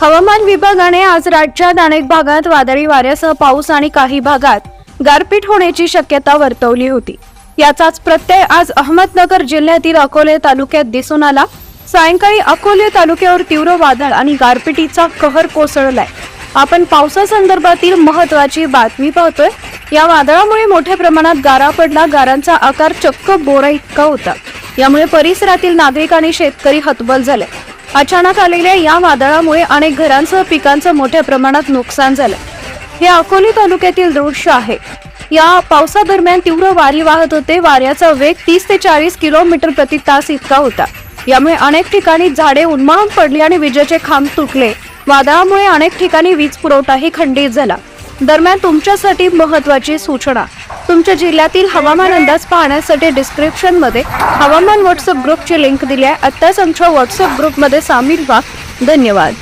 हवामान विभागाने आज राज्यात अनेक भागात वादळी वाऱ्यासह पाऊस आणि काही भागात गारपीट होण्याची शक्यता वर्तवली होती. याचाच प्रत्यय आज अहमदनगर जिल्ह्यातील अकोले तालुक्यात दिसून आला. सायंकाळी अकोले तालुक्यावर तीव्र वादळ आणि गारपिटीचा कहर कोसळलाय. आपण पावसासंदर्भातील महत्वाची बातमी पाहतोय. या वादळामुळे मोठ्या प्रमाणात गारा पडला. गारांचा आकार चक्क बोरा इतका होता. यामुळे परिसरातील नागरिक आणि शेतकरी हतबल झाले. अचानक आलेल्या या वादळामुळे अनेक घरांसह पिकांचं मोठ्या प्रमाणात नुकसान झालं. हे अकोली तालुक्यातील दृश्य आहे. या पावसादरम्यान तीव्र वारी वाहत होते. वाऱ्याचा वेग तीस ते चाळीस किलोमीटर प्रति तास इतका होता. यामुळे अनेक ठिकाणी झाडे उन्माळून पडली आणि विजेचे खांब तुटले. वादळामुळे अनेक ठिकाणी वीज पुरवठाही खंडित झाला. दरम्यान तुमच्यासाठी महत्वाची सूचना. तुमच्या जिल्ह्यातील हवामान अंदाज पाहण्यासाठी डिस्क्रिप्शनमध्ये हवामान व्हॉट्सअप ग्रुपची लिंक दिली आहे. आत्ताच आमच्या व्हॉट्सअप ग्रुपमध्ये सामील व्हा. धन्यवाद.